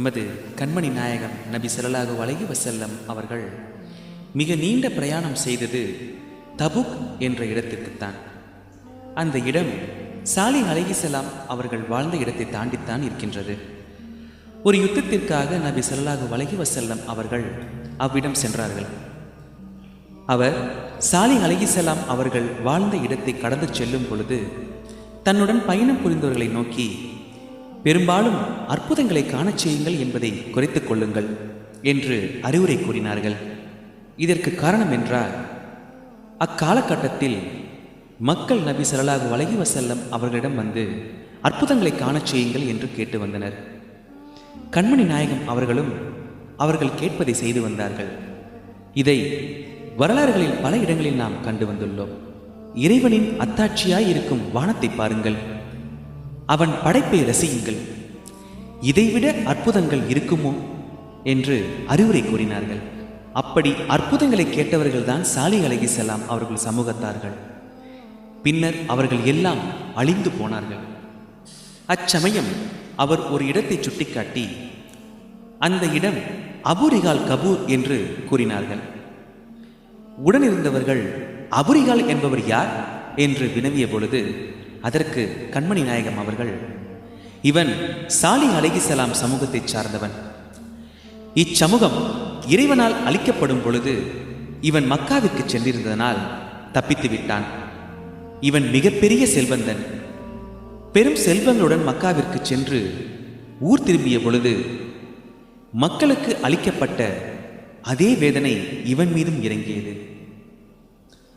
நமது கண்மணி நாயகம் நபி ஸல்லல்லாஹு அலைஹி வசல்லம் அவர்கள் மிக நீண்ட பிரயாணம் செய்தது தபுக் என்ற இடத்திற்குத்தான். அந்த இடம் சாலி அலகிசலாம் அவர்கள் வாழ்ந்த இடத்தை தாண்டித்தான் இருக்கின்றது. ஒரு யுத்தத்திற்காக நபி ஸல்லல்லாஹு வலகி வசல்லம் அவர்கள் அவ்விடம் சென்றார்கள். அவர் சாலி அலகிசலாம் அவர்கள் வாழ்ந்த இடத்தை கடந்து செல்லும் பொழுது தன்னுடன் பயணம் புரிந்தவர்களை நோக்கி பெரும்பாலும் அற்புதங்களை காணச் செய்யுங்கள் என்பதை குறைத்துக் கொள்ளுங்கள் என்று அறிவுரை கூறினார்கள். இதற்கு காரணம் என்றால் அக்காலகட்டத்தில் மக்கள் நபி ஸல்லல்லாஹு வலகி வசல்லம் அவர்களிடம் வந்து அற்புதங்களை காணச் செய்யுங்கள் என்று கேட்டு வந்தனர். கண்மணி நாயகம் அவர்களும் அவர்கள் கேட்பதை செய்து வந்தார்கள். இதை வரலாறுகளில் பல இடங்களில் நாம் கண்டு வந்துள்ளோம். இறைவனின் அத்தாட்சியாய் இருக்கும் வானத்தை பாருங்கள். அவன் படைப்பை ரசியுங்கள். இதைவிட அற்புதங்கள் இருக்குமோ? என்று அறிவுரை கூறினார்கள். அப்படி அற்புதங்களை கேட்டவர்கள்தான் சாலி அலைஹிஸ்ஸலாம் அவர்கள் சமூகத்தார்கள். பின்னர் அவர்கள் எல்லாம் அழிந்து போனார்கள். அச்சமயம் அவர் ஒரு இடத்தை சுட்டிக்காட்டி அந்த இடம் அபுரிகால் கபூர் என்று கூறினார்கள். உடனிருந்தவர்கள் அபுரிகால் என்பவர் யார்? என்று வினவிய பொழுது அதற்கு கண்மணி நாயகம் அவர்கள் இவன் சாலி அலைஹிஸ்ஸலாம் சமூகத்தைச் சார்ந்தவன். இச்சமூகம் இறைவனால் அளிக்கப்படும் பொழுது இவன் மக்காவிற்கு சென்றிருந்ததனால் தப்பித்து விட்டான். இவன் மிகப்பெரிய செல்வந்தன். பெரும் செல்வங்களுடன் மக்காவிற்கு சென்று ஊர் திரும்பிய பொழுது மக்களுக்கு அளிக்கப்பட்ட அதே வேதனை இவன் மீதும் இறங்கியது.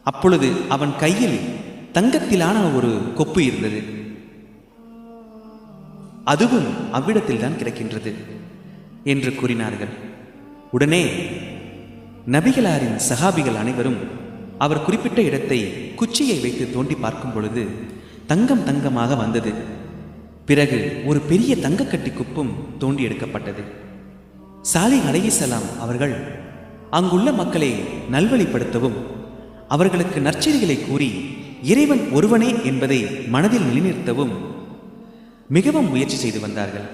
அப்பொழுது அவன் கையில் தங்கத்திலான ஒரு கொப்பு இருந்தது. அதுவும் அவ்விடத்தில் தான் கிடக்கின்றது என்று கூறினார்கள். உடனே நபிகளாரின் சகாபிகள் அனைவரும் அவர் குறிப்பிட்ட இடத்தை குச்சியை வைத்து தோண்டி பார்க்கும் பொழுது தங்கம் தங்கமாக வந்தது. பிறகு ஒரு பெரிய தங்கக்கட்டி குப்பும் தோண்டி எடுக்கப்பட்டது. சாலி அலைஹிஸ்ஸலாம் அவர்கள் அங்குள்ள மக்களை நல்வழிப்படுத்தவும் அவர்களுக்கு நற்செய்திகளை கூறி இறைவன் ஒருவனே என்பதை மனதில் நிலைநிறுத்தவும் மிகவும் முயற்சி செய்து வந்தார்கள்.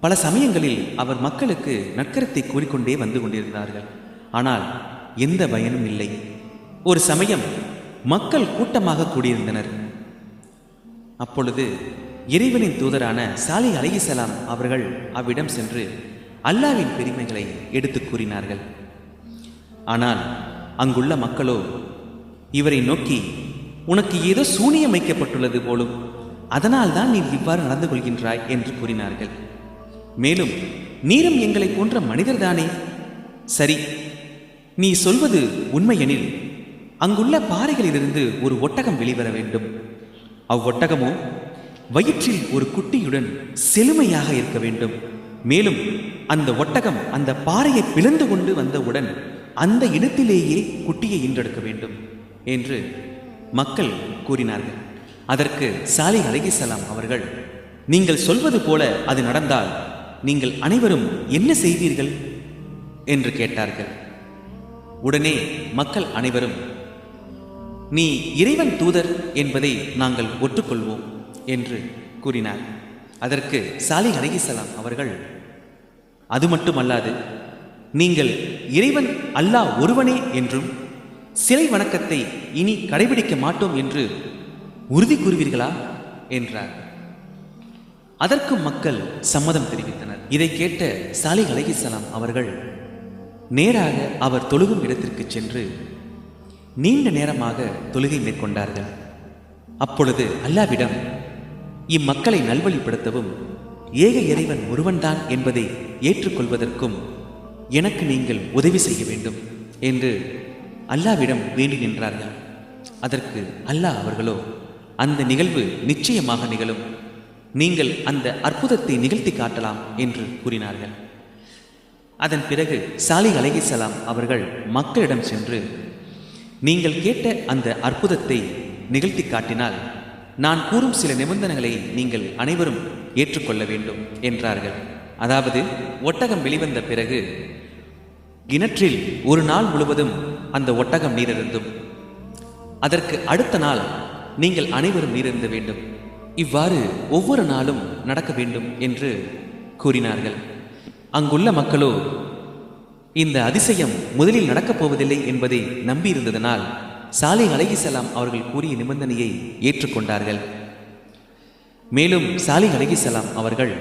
பல சமயங்களில் அவர் மக்களுக்கு நற்கரத்தை கூறிக்கொண்டே வந்து கொண்டிருந்தார்கள். ஆனால் எந்த பயனும் இல்லை. ஒரு சமயம் மக்கள் கூட்டமாக கூடியிருந்தனர். அப்பொழுது இறைவனின் தூதரான சாலி அலையசலாம் அவர்கள் அவ்விடம் சென்று அல்லாவின் பெருமைகளை எடுத்துக் கூறினார்கள். ஆனால் அங்குள்ள மக்களோ இவரை நோக்கி உனக்கு ஏதோ சூனியம் வைக்கப்பட்டுள்ளது போலும் அதனால்தான் நீ இவ்வாறு நடந்து கொள்கின்றாய் என்று கூறினார்கள். மேலும் நீரும் எங்களை போன்ற மனிதர்தானே? சரி நீ சொல்வது உண்மையெனில் அங்குள்ள பாறைகளிலிருந்து ஒரு ஒட்டகம் வெளிவர வேண்டும். அவ்வொட்டகமோ வயிற்றில் ஒரு குட்டியுடன் செழுமையாக இருக்க வேண்டும். மேலும் அந்த ஒட்டகம் அந்த பாறையை பிளந்து கொண்டு வந்தவுடன் அந்த இடத்திலேயே குட்டியை ஈன்றெடுக்க வேண்டும் என்று மக்கள் கூறினார்கள். அதற்கு சாலி அலைஹிஸ்ஸலாம் அவர்கள் நீங்கள் சொல்வது போல அது நடந்தால் நீங்கள் அனைவரும் என்ன செய்வீர்கள்? என்று கேட்டார்கள். உடனே மக்கள் அனைவரும் நீ இறைவன் தூதர் என்பதை நாங்கள் ஒற்றுக்கொள்வோம் என்று கூறினார் அதற்கு சாலி அலைஹிஸ்ஸலாம் அவர்கள் அது மட்டுமல்லாது நீங்கள் இறைவன் அல்லாஹ் ஒருவனே என்றும் சிலை வணக்கத்தை இனி கடைபிடிக்க மாட்டோம் என்று உறுதி கூறுவீர்களா? என்றார். அதற்கும் மக்கள் சம்மதம் தெரிவித்தனர். இதை கேட்ட சாலி அலகிசலாம் அவர்கள் நேராக அவர் தொழுகும் இடத்திற்கு சென்று நீண்ட நேரமாக தொழுகை மேற்கொண்டார்கள். அப்பொழுது அல்லாவிடம் இம்மக்களை நல்வழிப்படுத்தவும் ஏக இறைவன் ஒருவன்தான் என்பதை ஏற்றுக்கொள்வதற்கும் எனக்கு நீங்கள் உதவி செய்ய வேண்டும் என்று அல்லாவிடம் வேண்டி நின்றார்கள் அதற்கு அல்லாஹ் அவர்களோ அந்த நிகழ்வு நிச்சயமாக நிகழும். நீங்கள் அந்த அற்புதத்தை நிகழ்த்தி காட்டலாம் என்று கூறினார்கள். அதன் பிறகு சாலி அலகிசலாம் அவர்கள் மக்களிடம் சென்று நீங்கள் கேட்ட அந்த அற்புதத்தை நிகழ்த்தி காட்டினால் நான் கூறும் சில நிபந்தனைகளை நீங்கள் அனைவரும் ஏற்றுக்கொள்ள வேண்டும் என்றார்கள். அதாவது ஒட்டகம் வெளிவந்த பிறகு கிணற்றில் ஒரு நாள் முழுவதும் அந்த ஒட்டகம் நீரிருந்தும். அதற்கு அடுத்த நாள் நீங்கள் அனைவரும் நீரிருந்த வேண்டும். இவ்வாறு ஒவ்வொரு நாளும் நடக்க வேண்டும் என்று கூறினார்கள். அங்குள்ள மக்களோ இந்த அதிசயம் முதலில் நடக்கப் போவதில்லை என்பதை நம்பியிருந்ததனால் சாலை அலைகிசலாம் அவர்கள் கூறிய நிபந்தனையை ஏற்றுக்கொண்டார்கள். மேலும் சாலி அலைகிசலாம் அவர்கள்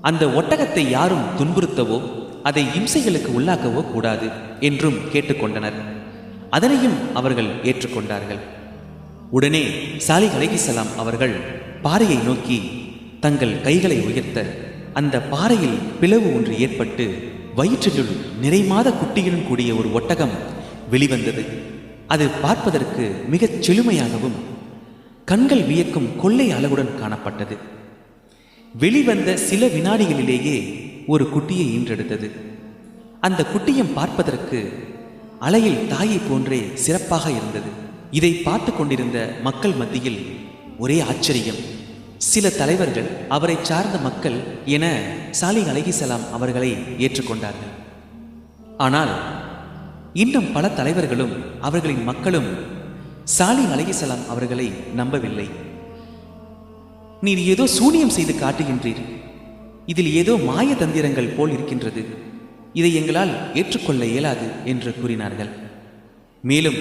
அந்த ஒட்டகத்தை யாரும் துன்புறுத்தவோ அதை இம்சைகளுக்கு உள்ளாக்கவோ கூடாது என்றும் கேட்டுக்கொண்டனர். அதனையும் அவர்கள் ஏற்றுக்கொண்டார்கள். உடனே சாலி அலைகிசலாம் அவர்கள் பாறையை நோக்கி தங்கள் கைகளை உயர்த்த அந்த பாறையில் பிளவு ஒன்று ஏற்பட்டு வயிற்றிலுள் நிறைமாத குட்டியுடன் கூடிய ஒரு ஒட்டகம் வெளிவந்தது. அது பார்ப்பதற்கு மிகச் செழுமையாகவும் கண்கள் வியக்கும் கொள்ளை அளவுடன் காணப்பட்டது. வெளிவந்த சில வினாடிகளிலேயே ஒரு குட்டியை ஈன்றெடுத்தது. அந்த குட்டியும் பார்ப்பதற்கு அலையில் தாயை போன்றே சிறப்பாக இருந்தது. இதை பார்த்து கொண்டிருந்த மக்கள் மத்தியில் ஒரே ஆச்சரியம். சில தலைவர்கள் அவரை சார்ந்த மக்கள் என சாலி அலகிசலாம் அவர்களை ஏற்றுக்கொண்டார்கள். ஆனால் இன்னும் பல தலைவர்களும் அவர்களின் மக்களும் சாலி அலகிசலாம் அவர்களை நம்பவில்லை. நீர் ஏதோ சூனியம் செய்து காட்டுகின்றீர். இதில் ஏதோ மாய தந்திரங்கள் போல் இருக்கின்றது. இதை எங்களால் ஏற்றுக்கொள்ள இயலாது என்று கூறினார்கள். மேலும்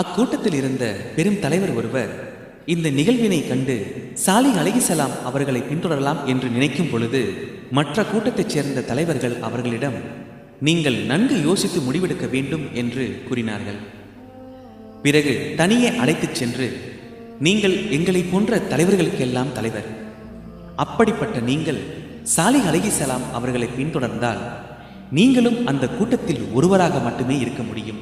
அக்கூட்டத்தில் இருந்த பெரும் தலைவர் ஒருவர் இந்த நிகழ்வினை கண்டு சாலி அழகிசலாம் அவர்களை பின்தொடரலாம் என்று நினைக்கும் பொழுது மற்ற கூட்டத்தைச் சேர்ந்த தலைவர்கள் அவர்களிடம் நீங்கள் நன்கு யோசித்து முடிவெடுக்க வேண்டும் என்று கூறினார்கள். பிறகு தனியே அழைத்துச் சென்று நீங்கள் எங்களைப் போன்ற தலைவர்களுக்கெல்லாம் தலைவர் அப்படிப்பட்ட நீங்கள் சாலிஹ் அலைகிசலாம் அவர்களை பின்தொடர்ந்தால் நீங்களும் அந்த கூட்டத்தில் ஒருவராக மட்டுமே இருக்க முடியும்.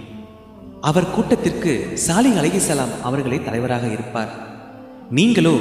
அவர் கூட்டத்திற்கு சாலிஹ் அலைகிசலாம் அவர்களே தலைவராக இருப்பார். நீங்களோ